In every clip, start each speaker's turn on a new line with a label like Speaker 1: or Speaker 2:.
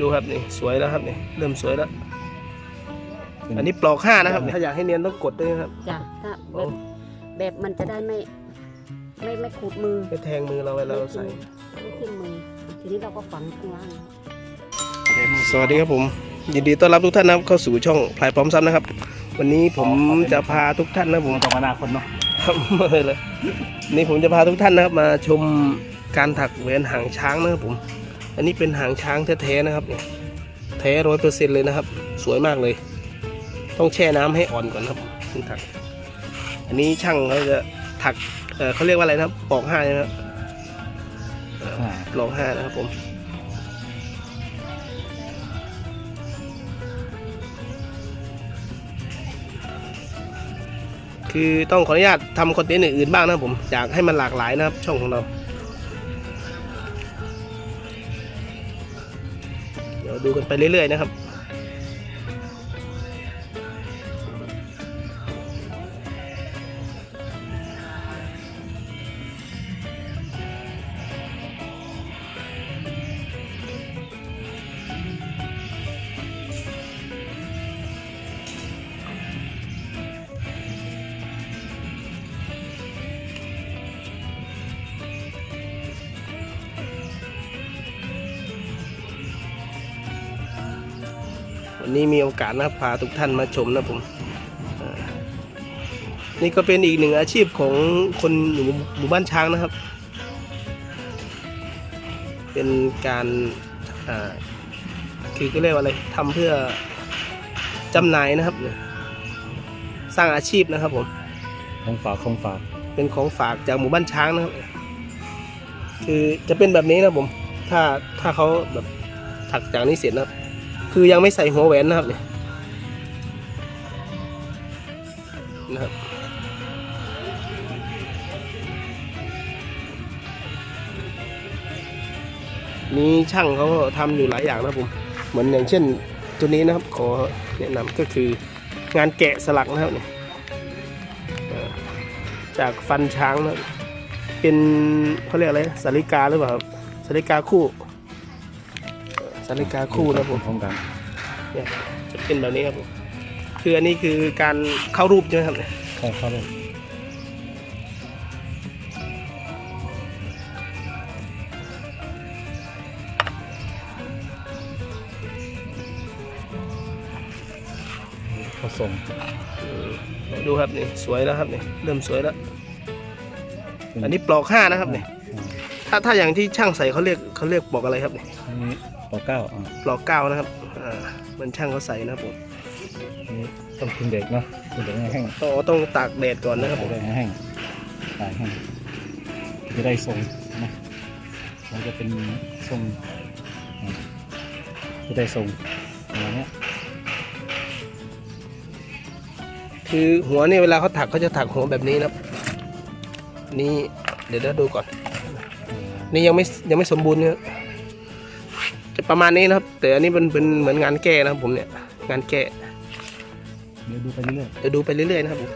Speaker 1: ดูครับนี่สวยแล้วครับนี่เริ่มสวยแล้ว อันนี้ปลอกห้านะครับ ถ้าอยากให้เนียนต้องกดด้วยนะครับ
Speaker 2: จ้ะถ้าแบ
Speaker 1: โอ้
Speaker 2: บแบบมันจะได้ไม่ไม่ไม่ขูดมือ
Speaker 1: ไม่แทงมือเราเวลาเราใส่
Speaker 2: ไม่ขึ้นมือทีนี้เราก็ฝังข้างล่าง
Speaker 1: สวัสดีครับผม ยินดีต้อนรับทุกท่านนะครับเข้าสู่ช่องพลายพร้อมซ้ำนะครับ วันนี้ผมจะพาทุกท่านนะครับผม
Speaker 3: ตรงอนาคตเนาะ
Speaker 1: ครับไม่เลยนี่ผมจะพาทุกท่านนะครับมาชมการถักแหวนหางช้างนะครับผม อันนี้เป็นหางช้างแท้ๆนะครับเนี่ยแท้ร้อยเปอร์เซ็นต์เลยนะครับ สวยมากเลย ต้องแช่น้ำให้อ่อนก่อนครับถึงถัก อันนี้ช่างเขาจะถักเอ่อเขาเรียกว่าอะไรนะครับปอกห้าใช่ไหมครับเอ่อปลอกห้านะครับผมคือต้องขออนุญาตทำคอนเทนต์อื่นๆบ้างนะครับผมอยากให้มันหลากหลายนะครับช่องของเรา ดูกันไปเรื่อยๆนะครับ นนี้มีโอกาสนะพาทุกท่านมาชมนะผมอ่านี่ก็เป็นอีกหนึ่งอาชีพของคนอยู่หมู่บ้านช้างนะครับ เป็นการอ่าคือก็เรียกว่าอะไรทำเพื่อจำหน่ายนะครับ สร้างอาชีพนะครับผม
Speaker 3: ของฝากของฝาก
Speaker 1: เป็นของฝากจากหมู่บ้านช้างนะครับ คือจะเป็นแบบนี้นะผม ถ้าถ้าเขาแบบถักจากนี้เสร็จนะ คือยังไม่ใส่หัวแหวนนะครับเนี่ยนะครับมีช่างเขาก็ทำอยู่หลายอย่างนะผมเหมือนอย่างเช่นตัวนี้นะครับขอแนะนำก็คืองานแกะสลักนะครับเนี่ยจากฟันช้างนะเป็นเขาเรียกอะไรสาริกาหรือเปล่าครับสาริกาคู่ สาริกาคู่นะครับผม
Speaker 3: พร้อมกัน
Speaker 1: เนี่ยจะเป็นแบบนี้ครับผมคืออันนี้คือการเข้ารูปใช่ไหมครับเนี่ย
Speaker 3: เข้าเข้าเลยผสม
Speaker 1: ดูครับนี่สวยแล้วครับนี่เริ่มสวยแล้ว อันนี้ปลอกห้านะครับเนี่ยถ้าถ้าอย่างที่ช่างใส่เขาเรียกเขาเรียกปลอกอะไรครับเนี่ย
Speaker 3: อันนี้ ปอเก้าอะ
Speaker 1: ปลอกเก้านะครับอ่าเหมันช่างเขาใส่นะครับผม
Speaker 3: อันนี้ต้องคุณเด็กเนาะคุณเด็กให้แห้ง
Speaker 1: ต้องต้องตากแดดก่อนนะครับผม
Speaker 3: จะได้ให้แห้งตายแห้งจะได้ทรงนะมันจะเป็นทรงอะจะได้ทรงประมาณเนี้ย
Speaker 1: คือหัวนี่เวลาเขาถักเขาจะถักหัวแบบนี้นะครับ นี่เดี๋ยวเดี๋ยวดูก่อน
Speaker 3: อ่า
Speaker 1: นี่ยังไม่ยังไม่สมบูรณ์เนี่ยจะ ประมาณนี้นะครับ แต่อันนี้มันเป็นเหมือนงานแก้นะครับผมเนี่ยงานแก้
Speaker 3: เดี๋ยวดูไปเรื่อย
Speaker 1: เดี๋ยวดูไปเรื่อยๆนะครับผม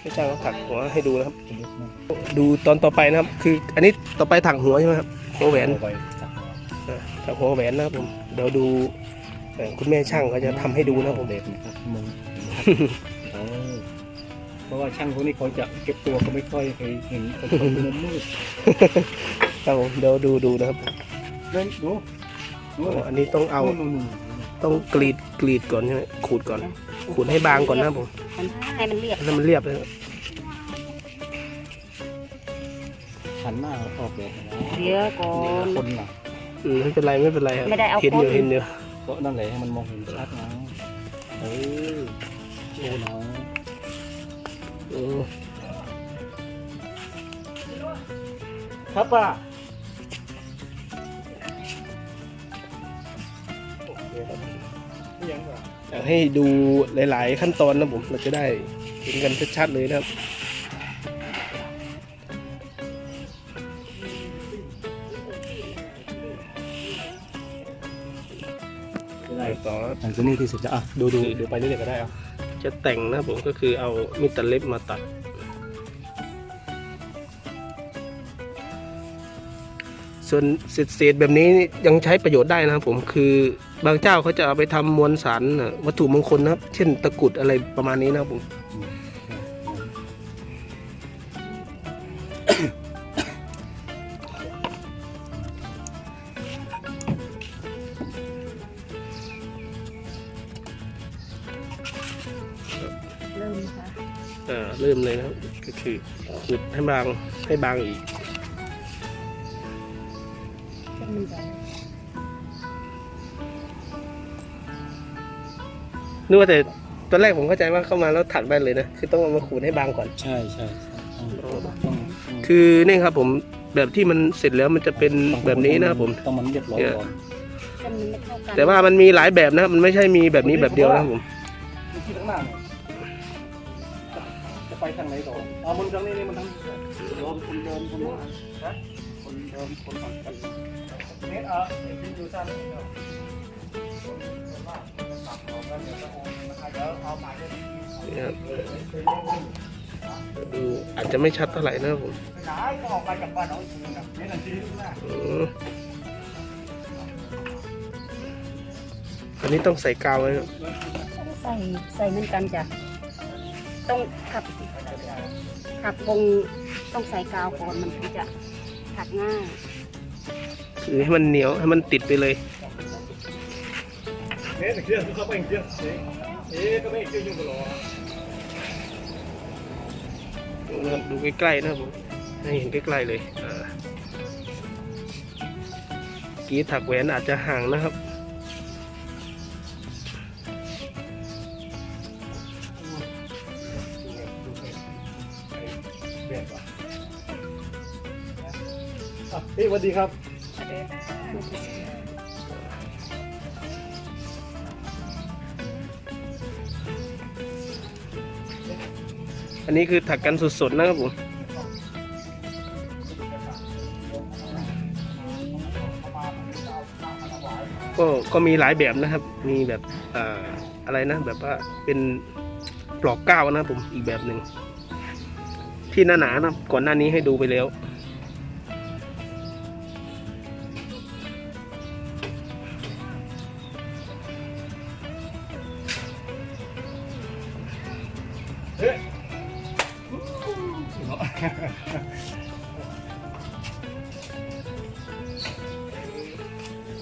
Speaker 1: ให้ช่างเขาถักหัวให้ดูนะครับ
Speaker 3: ๆจะลึกนะ
Speaker 1: ดูตอนต่อไปนะครับ คือ อันนี้ต่อไปถักหัวใช่ไหมครับหัวแหวน
Speaker 3: เอาไปตัด
Speaker 1: เออถักหัวแหวนนะครับผมเดี๋ยวดูเอ่อคุณแม่ช่างเขาจะทำให้ดูนะครับผม
Speaker 3: เด็กนะครับมึงเออเพราะว่าช่างพวกนี้เขาจะเก็บตัวเขาไม่ค่อยเคยเห็นเขาชอบดูมืด
Speaker 1: ครับผมเดี๋ยวดูดูนะครับ
Speaker 3: เล่นดูดู
Speaker 1: อ๋ออันนี้ต้องเอา
Speaker 3: นู่นนู่น
Speaker 1: ต้องกรีดกรีดก่อนใช่ไหมขูดก่อน ขูดให้บางก่อนนะครับผม
Speaker 2: มันให้มันเรียบ
Speaker 1: ให้มันเรียบเลยครับ
Speaker 3: หันหน้าออกเลย
Speaker 2: เดี๋ยวก่อน
Speaker 3: คนน่ะ
Speaker 1: อืมไม่เป็นไรไม่เป็นไรครับ
Speaker 2: ไม่ได้เอา
Speaker 1: เห็นอยู่
Speaker 2: ก้น
Speaker 1: เห็นอยู่
Speaker 3: ก็นั่นแหละให้มันมองเห็นชัดนะเออโอ้นะ
Speaker 1: อืม
Speaker 3: ครับป่ะ
Speaker 1: ให้ดูหลาย ๆ ขั้นตอนนะผมเราจะได้เห็นกันชัดๆเลยนะครับ
Speaker 3: ได้
Speaker 1: ต่อ
Speaker 3: อันนี้ที่สุดจะอะดูดูดูไปเรื่อยๆก็ได้อะ
Speaker 1: จะแต่งนะครับผมก็คือเอามิดตัดเล็บมาตัด สส่วนเศษๆแบบนี้ยังใช้ประโยชน์ได้นะครับผมคือบางเจ้าเขาจะเอาไปทำมวลสารน่ะวัตถุมงคลนะครับ เช่นตะกรุดอะไรประมาณนี้นะครับผม
Speaker 2: เริ่มค่ะ
Speaker 1: อ่าเริ่มเลยนะครับก็คือขุดให้บางให้บางอีก
Speaker 2: เส้น มันใหญ่
Speaker 1: นึกว่าแต่ตอนแรกผมเข้าใจว่าเข้ามาแล้วถักได้เลยนะ คือต้องเอามาขูดให้บางก่อน
Speaker 3: ใช่ใช่ใช่ต้องต้องต้อง
Speaker 1: คือนี่ครับผมแบบที่มันเสร็จแล้วมันจะเป็นแบบนี้นะครับผม
Speaker 3: ต้องมันเรียบร้อยก่อน
Speaker 2: เส้นมันไม่เท่ากัน
Speaker 1: แต่ว่ามันมีหลายแบบนะครับมันไม่ใช่มีแบบนี้แบบเดียวนะครับผม
Speaker 3: ที่ข้างหน้าเนี่ยจะไปทางไหนต่อเอามันทางนี้นี่มันทางเดิมคนเดิมคนนะคนเดิมคนทางกัน เนี่ยเออที่อยู่สั้นนี่เนาะเดี๋ยวเอามาเดี๋ยว
Speaker 1: นี่ครับดูอาจจะไม่ชัดเท่าไหร่นะครับผม
Speaker 3: ไหนก็ออกไปจากบ้านน้องคืนนะนี่นาทีข้างหน้า
Speaker 1: อืมอันนี้ต้องใส่กาวไว้ครับ
Speaker 2: ใส่ใส่เหมือนกันจ้ะต้องขับขับวงต้องใส่กาวก่อนมันถึงจะขัดง่าย
Speaker 1: คือให้มันเหนียวให้มันติดไปเลย
Speaker 3: เนี่ยเครื่องเข้าไปเครื่องเอ๊ะก็ไม่เครื่องยุ่งกับเรา
Speaker 1: นะครับดูใกล้ๆนะผมให้เห็นใกล้ๆเลยอ่ากีถักแหวนอาจจะห่างนะครับ
Speaker 3: พี่สวัสดีครับ
Speaker 1: อันนี้คือถักกันสดๆนะครับผมก็ก็มีหลายแบบนะครับ มีแบบอ่าอะไรนะ แบบว่าเป็นปลอกก้าวนะครับผมอีกแบบหนึ่งที่หนาๆนะก่อนหน้านี้ให้ดูไปแล้ว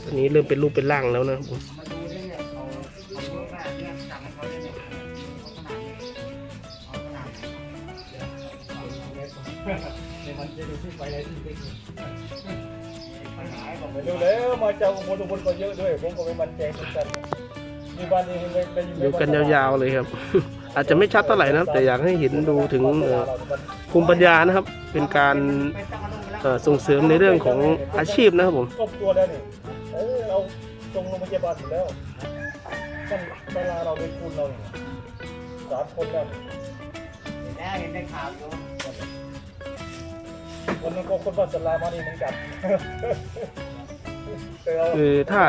Speaker 1: อันนี้เริ่มเป็นรูปเป็นร่างแล้วนะครับผม
Speaker 3: เร็วๆมาจากอุบลอุบลก็เยอะด้วย ผมก็ไม่มันใจเหมือนกันมีบ้านนี้ไม่ได้ยิน
Speaker 1: อยู่กันยาวๆเลยครับ อาจจะไม่ชัดเท่าไหร่นะครับแต่อยากให้เห็นดูถึงภูมิปัญญานะครับ เป็นการส่งเสริมในเรื่องของอาชีพนะครับผม
Speaker 3: ครอบครัวแล้วนี่เออเราตรงโรงพยาบาลอยู่แล้วเวลาเราเป็นคุณเราเนี่ยสามคนแล้วนี่เห็นได้ข่าวอยู่วันนั้นก็คนบ้านสลามานี่เหมือนกัน
Speaker 1: คือถ้า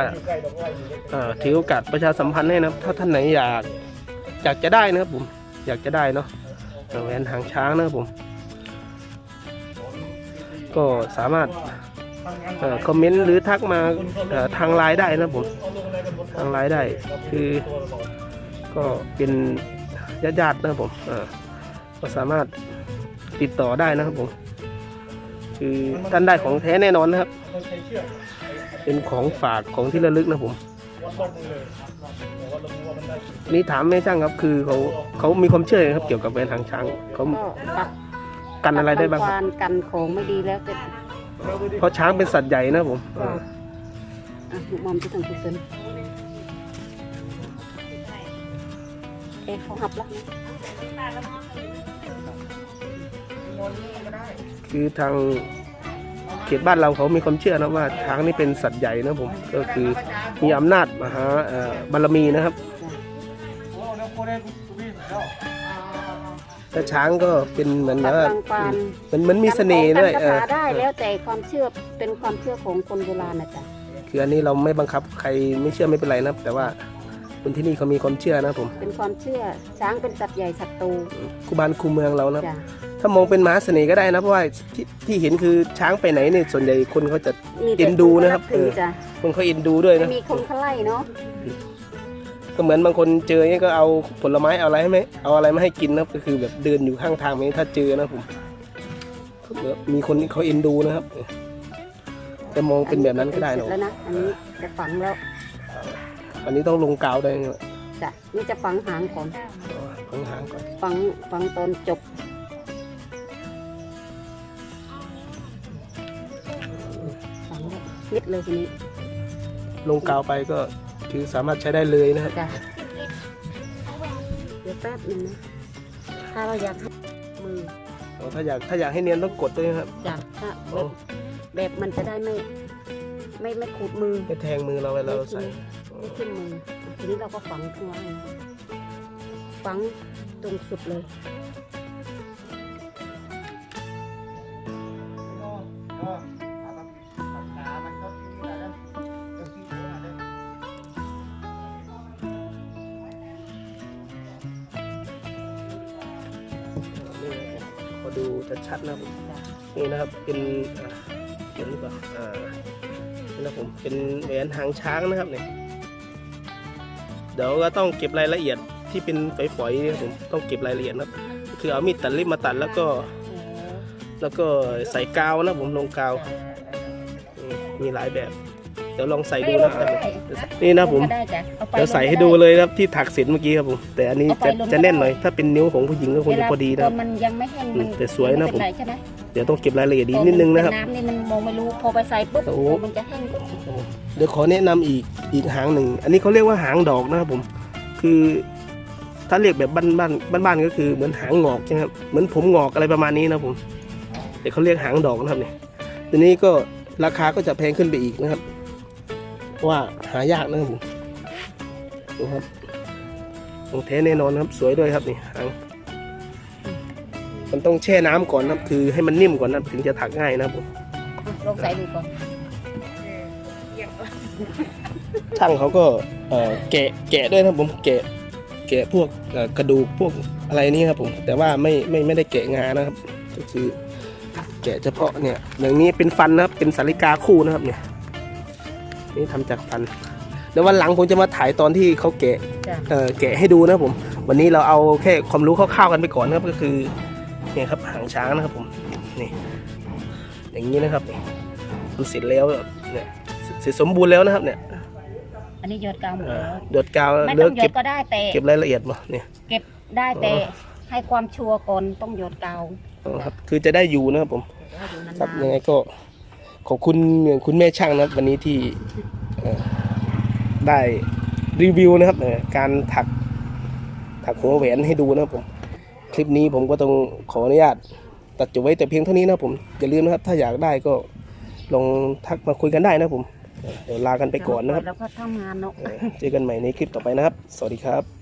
Speaker 1: ถือโอกาสประชาสัมพันธ์ให้นะถ้าท่านไหนอยาก อยากจะได้นะครับผม อยากจะได้เนาะแหวนหางช้างนะครับผม ก็สามารถอคอมเมนต์หรือทักมาทางไลน์ได้นะผมทางไลน์ได้คือก็เป็นญาติๆนะครับผมก็สามารถติดต่อได้นะครับผม คือท่านได้ของแท้แน่นอนนะครับ
Speaker 3: เป็
Speaker 1: นของฝากของที่ระลึกนะผม
Speaker 3: วัดลงมือเลยแต่ว่าลงมือว่ามันได้กี่
Speaker 1: นี่ถามแม่ช่างครับคือเขาเขามีความเชื่อครับเกี่ยวกับแหวนหางช้างเขา
Speaker 2: ก็ตัด
Speaker 1: กันอะไรได้บ้างครับ
Speaker 2: กันกันของไม่ดีแล้วก็
Speaker 1: เพราะช้างเป็นสัตว์ใหญ่นะครับผมเออ
Speaker 2: อะหนูมอมจะถึงกุศลเอ๊ะเขาหับแล้วนะ
Speaker 1: คือทางเขตบ้านเราเขามีความเชื่อนะว่าช้างนี่เป็นสัตว์ใหญ่นะครับผมก็คือมีอำนาจมหาเอ่อบารมีนะครับ
Speaker 3: โอ้แล้วโคได้กูวิ่งแล้ว
Speaker 1: แต่ช้างก็เป็นเหมือน
Speaker 2: ตั
Speaker 1: แบบ
Speaker 2: ด
Speaker 1: ว่า
Speaker 2: รังปาน
Speaker 1: มันมันมีเสน่ห์ด้วย
Speaker 2: กัน
Speaker 1: เอ
Speaker 2: คา
Speaker 1: อ
Speaker 2: ถาได้แล้วแต่ความเชื่อเป็นความเชื่อของคนโบราณนะจ๊ะ
Speaker 1: คืออันนี้เราไม่บังคับใครไม่เชื่อไม่เป็นไรนะครับแต่ว่าคนที่นี่เขามีความเชื่อนะครับผม
Speaker 2: เป็นความเชื่อช้างเป็นสัตว์ใหญ่สัตว์โต
Speaker 1: คู่บ้านคู่เมืองเรานะครับ
Speaker 2: จ้ะ
Speaker 1: ถ้ามองเป็นมหาเสน่ห์ก็ได้นะเพราะว่าที่ที่เห็นคือช้างไปไหนเนี่ยส่วนใหญ่คนเขาจะ
Speaker 2: มีแต่
Speaker 1: เอ็นดูนะครับ
Speaker 2: ถือ
Speaker 1: เออ
Speaker 2: จ้ะ
Speaker 1: คนเขาเอ็นดูด้วย
Speaker 2: ไม่
Speaker 1: นะ
Speaker 2: มีคนเขาไล่เนาะ
Speaker 1: ก็เหมือนบางคนเจอเนี่ยก็เอาผลไม้เอาอะไรให้ไหมเอาอะไรมาให้กินนะครับก็คือแบบเดินอยู่ข้างทางแบบนี้ถ้าเจอนะผมมีคนที่เขาเอ็นดูนะครับจะมองเป็นแบบนั้นก็ได้
Speaker 2: เสร็
Speaker 1: นะ
Speaker 2: จแล้วนะอันนี้จะฝังแล้ว
Speaker 1: อันนี้ต้องลงกาวได้วยนะ
Speaker 2: จ้ะนี่จะฝังหางก่อน
Speaker 1: ข้างหางก่อน
Speaker 2: ฝังฝังตอนจบฝังแล้วมิดเลยทีนี้
Speaker 1: ลงกาวไปก็ คือสามารถใช้ได้เลยนะครับ
Speaker 2: จ้ะเดี๋ยวแป๊บหนึงนะ ถ้าเราอยากให้มือ
Speaker 1: ถ้าอยากถ้าอยากให้เนียนต้องกดด้วยนะครับ
Speaker 2: จ้ะถ้าแบบแบบมันจะได้ไม่ ไม่ไม่ขูดมือ
Speaker 1: ไม่แทงมือเราเวลาเราใส่
Speaker 2: ไม่ขึ้นมือ ทีนี้เราก็ฝังข้างล่างฝังตรงสุดเลย
Speaker 1: นี่นะครับ เป็นอ่าเห็นหรือเปล่าอ่านี่นะผมเป็นแหวนหางช้างนะครับเนี่ยเดี๋ยวก็ต้องเก็บรายละเอียดที่เป็นฝอยๆเนี่ยผมต้องเก็บรายละเอียดนะครับคือเอามีดตัดเล็บมาตัดแล้วก็ แล้วก็ใส่กาวนะผมลงกาวนี่มีหลายแบบ เดี๋ยวลองใส่ดูนะครับนี่นะผม
Speaker 2: ได้จ้ะอาไป
Speaker 1: เดี๋ยวใส่ให้ดูเลยนะครับที่ถักเสร็จเมื่อกี้ครับผมแต่อันนี้จะจะแน่นหน่อยถ้าเป็นนิ้วของผู้หญิงก็คงจะพอดีนะ
Speaker 2: เว
Speaker 1: ค
Speaker 2: ลา
Speaker 1: รับ
Speaker 2: ตอนมันยังไม่แห้งมัน
Speaker 1: แต่สวยนะ
Speaker 2: ไเป็ไรใช่ไหม
Speaker 1: เดี๋ยวต้องเก็บรายละเอียดดีนิดนึงนะครับ
Speaker 2: ตอมัเป็น้ำนี่มันมองไม่รู้พอไปใส่ปุ๊บ
Speaker 1: โอ้โห
Speaker 2: พอมันจะแห้งปุ๊บ
Speaker 1: เดี๋ยวขอแนะนำอีกอีกหางหนึ่ง อันนี้เขาเรียกว่าหางดอกนะครับผม คือถ้าเรียกแบบบ้านบ้านบ้านบ้านๆก็คือเหมือนหางงอกใช่ไหมครับเหมือนผมงอกอะไรประมาณนี้นะครับผมแต่เขาเรียกหางดอกนะครับเนี่ยทีนี้ก็ราคาก็จะแพงขึ้นไปอีกนะครับเพราะว่าหายากนะครับผมดูครับของแท้แน่นอนครับ สวยด้วยครับนี่หาง มันต้องแช่น้ำก่อนนะครับคือให้มันนิ่มก่อนนะครับถึงจะถักง่ายนะครับผม
Speaker 2: อะลองใส่ดูก่อน
Speaker 1: ช่างเขาก็เอ่อแกะแกะด้วยนะครับผมแกะแกะพวกเอ่อกระดูกพวกอะไรนี่ครับผมแต่ว่าไม่ไม่ไม่ได้แกะงานะครับ ก็คือ แกะเฉพาะเนี่ย อย่างนี้เป็นฟันนะครับเป็นสาริกาคู่นะครับเนี่ย นี่ทำจากฟันเดี๋ยววันหลังผมจะมาถ่ายตอนที่เขาแกะ
Speaker 2: จ้ะ
Speaker 1: เอ่อแกะให้ดูนะครับผม วันนี้เราเอาแค่ความรู้คร่าวๆกันไปก่อนนะครับก็คือเนี่ยครับหางช้างนะครับผมนี่อย่างนี้นะครับนี่มันเสร็จแล้วเนี่ยเสร็จสมบูรณ์แล้วนะครับเนี่ย
Speaker 2: อันนี้หยดกาวหมด
Speaker 1: อ่า
Speaker 2: แล้ว
Speaker 1: หยดกาว
Speaker 2: ไม่
Speaker 1: เลื
Speaker 2: ต้
Speaker 1: อ
Speaker 2: อกงหย
Speaker 1: เก็
Speaker 2: ด
Speaker 1: บ
Speaker 2: ก็ได้แต่
Speaker 1: เก็บรายละเอียดมาเนี่ย
Speaker 2: เก็บได้แต่
Speaker 1: อ๋อ
Speaker 2: ให้ความชัวร์ก่อนต้องหยดกาว
Speaker 1: อ๋อครับคือจะได้อยู่นะครับผม
Speaker 2: ให้อยู่นาน
Speaker 1: ครับ
Speaker 2: ๆ
Speaker 1: ยังไงก็ขอบคุณคุณแม่ช่างนะครับวันนี้ที่เอ่อได้รีวิวนะครับเอ่อการถักถักหัวแหวนให้ดูนะครับผมค ลิปนี้ผมก็ต้องขออนุญาต ตัดจบไว้แต่เพียงเท่านี้นะครับผมอย่าลืมนะครับ ถ้าอยากได้ก็ลองทักมาคุยกันได้นะครับผมเดี๋ยวลากันไปก่อนนะครับ
Speaker 2: แล้วก็ทำงานเนาะ
Speaker 1: เออเจอกันใหม่ในคลิปต่อไปนะครับ สวัสดีครับ